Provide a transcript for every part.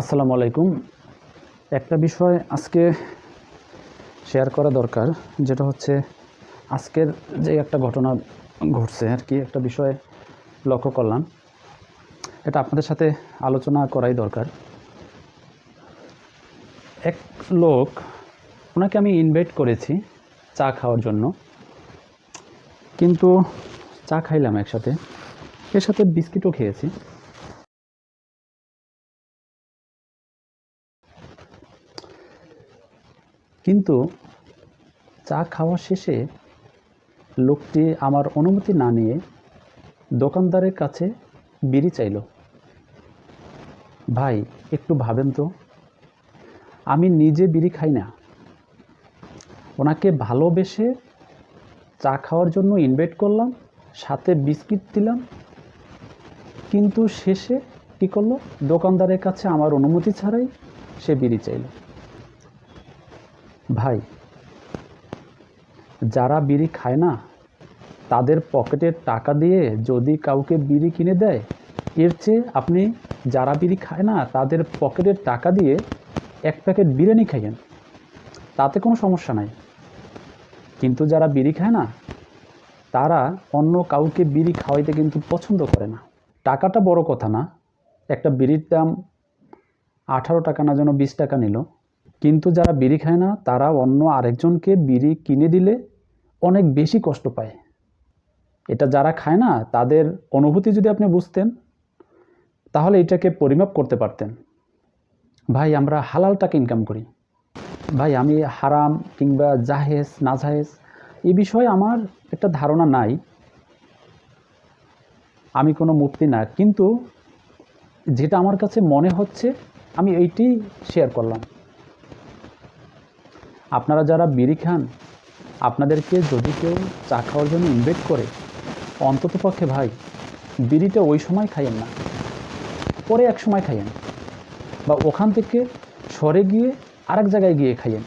আসসালামু আলাইকুম। একটা বিষয় আজকে শেয়ার করা দরকার, যেটা হচ্ছে আজকের যে একটা ঘটনা ঘটছে আর কি, একটা বিষয় লক্ষ্য করলাম। এটা আপনাদের সাথে আলোচনা করাই দরকার। এক লোক, ওনাকে আমি ইনভাইট করেছি চা খাওয়ার জন্য। কিন্তু চা খাইলাম একসাথে। এর সাথে বিস্কিটও খেয়েছি। কিন্তু চা খাওয়া শেষে লোকটি আমার অনুমতি না নিয়ে দোকানদারের কাছে বিড়ি চাইল। ভাই, একটু ভাবেন তো। আমি নিজে বিড়ি খাই না। ওনাকে ভালোবেসে চা খাওয়ার জন্য ইনভাইট করলাম, সাথে বিস্কিট দিলাম। কিন্তু শেষে কী করল? দোকানদারের কাছে আমার অনুমতি ছাড়াই সে বিড়ি চাইলো। ভাই, যারা বিড়ি খায় না, তাদের পকেটের টাকা দিয়ে যদি কাউকে বিড়ি কিনে দেয়, এর চেয়ে আপনি যারা বিড়ি খায় না, তাদের পকেটের টাকা দিয়ে এক প্যাকেট বিরিয়ানি খাইয়েন। তাতে কোনো সমস্যা নাই। কিন্তু যারা বিড়ি খায় না, তারা অন্য কাউকে বিড়ি খাওয়াইতে কিন্তু পছন্দ করে না। টাকাটা বড় কথা না। একটা বিড়ির দাম আঠারো টাকা না যেন বিশ টাকা নিল। কিন্তু যারা বিড়ি খায় না, তারা অন্য আরেকজনকে বিড়ি কিনে দিলে অনেক বেশি কষ্ট পায়। এটা যারা খায় না, তাদের অনুভূতি যদি আপনি বুঝতেন, তাহলে এটাকে পরিমাপ করতে পারতেন। ভাই, আমরা হালাল টাকা ইনকাম করি। ভাই, আমি হারাম কিংবা জাহেজ না জাহেজ এই বিষয়ে আমার একটা ধারণা নাই। আমি কোনো মুক্তি না, কিন্তু যেটা আমার কাছে মনে হচ্ছে, আমি এইটি শেয়ার করলাম। আপনারা যারা বিড়ি খান, আপনাদেরকে যদি কেউ চা খাওয়ার জন্য ইনভাইট করে, অন্তত পক্ষে ভাই, বিড়িটা ওই সময় খাইয়েন না। পরে এক সময় খাইয়েন। বা ওখান থেকে সরে গিয়ে আরেক জায়গায় গিয়ে খাইয়েন।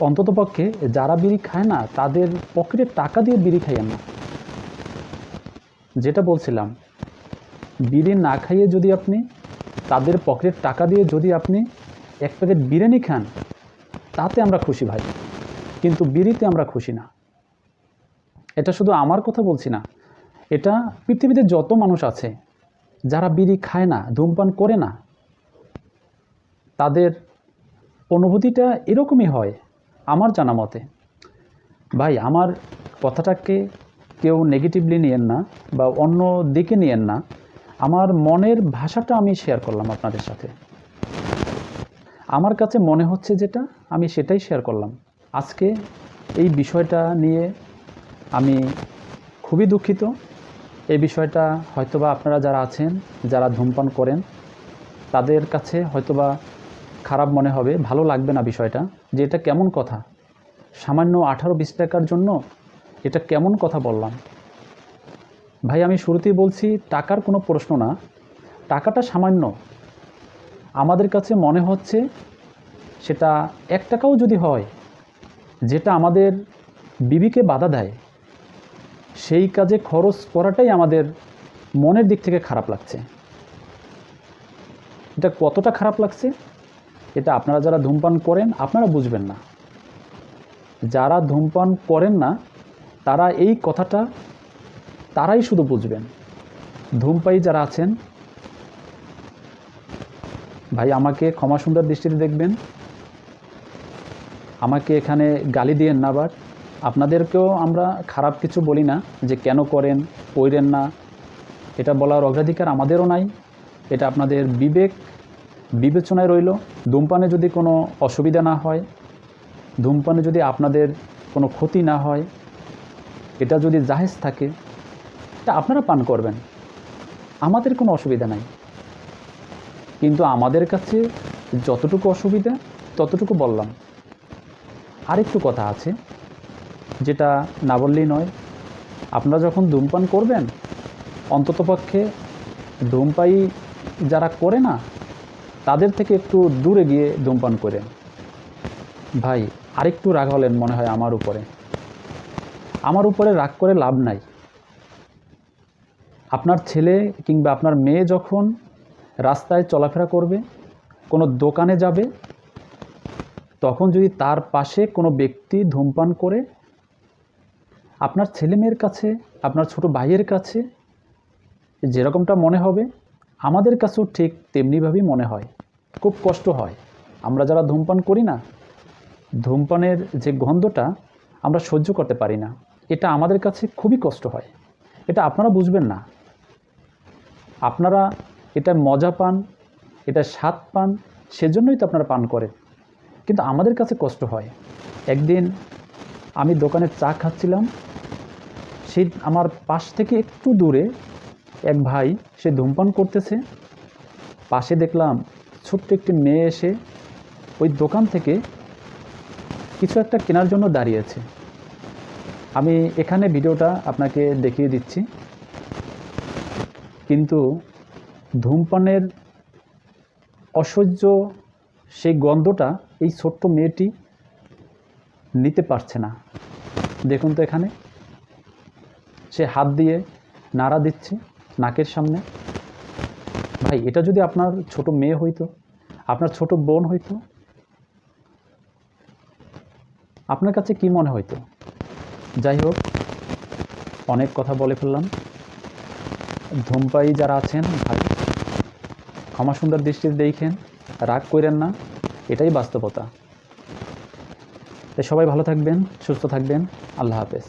অন্তত পক্ষে যারা বিড়ি খায় না, তাদের পকেটে টাকা দিয়ে বিড়ি খাইয়েন না। যেটা বলছিলাম, বিড়ি না খাইয়ে যদি আপনি, তাদের পকেটের টাকা দিয়ে যদি আপনি এক প্যাকেট বিরিয়ানি খান তাতে আমরা খুশি ভাই, কিন্তু বিড়িতে আমরা খুশি না। এটা শুধু আমার কথা বলছি না, এটা পৃথিবীতে যত মানুষ আছে, যারা বিড়ি খায় না, ধূমপান করে না, তাদের অনুভূতিটা এরকমই হয় আমার জানা মতে। ভাই, আমার কথাটাকে কেউ নেগেটিভলি নিয়েন না বা অন্য দিকে নিয়েন না, আমার মনের ভাষাটা আমি শেয়ার করলাম আপনাদের সাথে। আমার কাছে মনে হচ্ছে যেটা, আমি সেটাই শেয়ার করলাম। আজকে এই বিষয়টা নিয়ে আমি খুবই দুঃখিত। এই বিষয়টা হয়তোবা আপনারা যারা আছেন, যারা ধূমপান করেন, তাদের কাছে হয়তোবা খারাপ মনে হবে, ভালো লাগবে না বিষয়টা, যে এটা কেমন কথা? সামান্য আঠারো বিশ টাকার জন্য এটা কেমন কথা বললাম? ভাই, আমি শুরুতেই বলছি, টাকার কোনো প্রশ্ন না। টাকাটা সামান্য আমাদের কাছে মনে হচ্ছে সেটা এক টাকাও যদি হয়, যেটা আমাদের বিবিকে বাধা দেয়, সেই কাজে খরচ করাটাই আমাদের মনের দিক থেকে খারাপ লাগছে। এটা কতটা খারাপ লাগছে, এটা আপনারা যারা ধূমপান করেন, আপনারা বুঝবেন না। যারা ধূমপান করেন না, তারা এই কথাটা তারাই শুধু বুঝবেন। ধূমপায়ী যারা আছেন ভাই, আমাকে ক্ষমা সুন্দর দৃষ্টিতে দেখবেন। আমাকে এখানে গালি দিয়েন না আবার। আপনাদেরকেও আমরা খারাপ কিছু বলি না যে কেন করেন, কইরেন না। এটা বলার অগ্রাধিকার আমাদেরও নাই। এটা আপনাদের বিবেক, বিবেচনায় রইল। ধূমপানে যদি কোনো অসুবিধা না হয়, ধূমপানে যদি আপনাদের কোনো ক্ষতি না হয়, এটা যদি জাহেজ থাকে, তা আপনারা পান করবেন। আমাদের কোনো অসুবিধা নাই। কিন্তু আমাদের কাছে যতটুকু অসুবিধা, ততটুকু বললাম। আরেকটু কথা আছে, যেটা না বললেই নয়। আপনারা যখন ধূমপান করবেন অন্ততপক্ষে ধূমপায়ী যারা করে না, তাদের থেকে একটু দূরে গিয়ে ধূমপান করেন। ভাই, আরেকটু রাগ হলেন মনে হয় আমার উপরে। আমার উপরে রাগ করে লাভ নাই। আপনার ছেলে কিংবা আপনার মেয়ে যখন রাস্তায় চলাফেরা করবে, কোনো দোকানে যাবে, তখন যদি তার পাশে কোনো ব্যক্তি ধূমপান করে, আপনার ছেলেমেয়ের কাছে, আপনার ছোট ভাইয়ের কাছে, যেরকমটা মনে হবে, আমাদের কাছেও ঠিক তেমনিভাবেই মনে হয়। খুব কষ্ট হয়। আমরা যারা ধূমপান করি না, ধূমপানের যে গন্ধটা আমরা সহ্য করতে পারি না। এটা আমাদের কাছে খুবই কষ্ট হয়। এটা আপনারা বুঝবেন না। আপনারা এটা মজা পান, এটা স্বাদ পান, সেজন্যই তো আপনারা পান করেন। কিন্তু আমাদের কাছে কষ্ট হয়। একদিন আমি দোকানে চা খাচ্ছিলাম, সেই আমার পাশ থেকে একটু দূরে এক ভাই, সে ধূমপান করতেছে। পাশে দেখলাম ছোট্ট একটি মেয়ে এসে ওই দোকান থেকে কিছু একটা কেনার জন্য দাঁড়িয়েছে আমি এখানে ভিডিওটা আপনাকে দেখিয়ে দিচ্ছি। কিন্তু ধূমপানের অসহ্য সেই গন্ধটা এই ছোট্ট মেয়েটি নিতে পারছে না। দেখুন তো এখানে। সে হাত দিয়ে নাড়া দিচ্ছে নাকের সামনে। ভাই, এটা যদি আপনার ছোট মেয়ে হইতো, আপনার ছোট বোন হইতো, আপনার কাছে কি মনে হইতো? যাই হোক, অনেক কথা বলে ফেললাম। ধূমপাই যারা আছেন, ভাই ক্ষমা সুন্দর দৃষ্টিতে দেখেন, রাগ করেন না, এটাই বাস্তবতা। তাই সবাই ভালো থাকবেন, সুস্থ থাকবেন, আল্লাহ হাফেজ।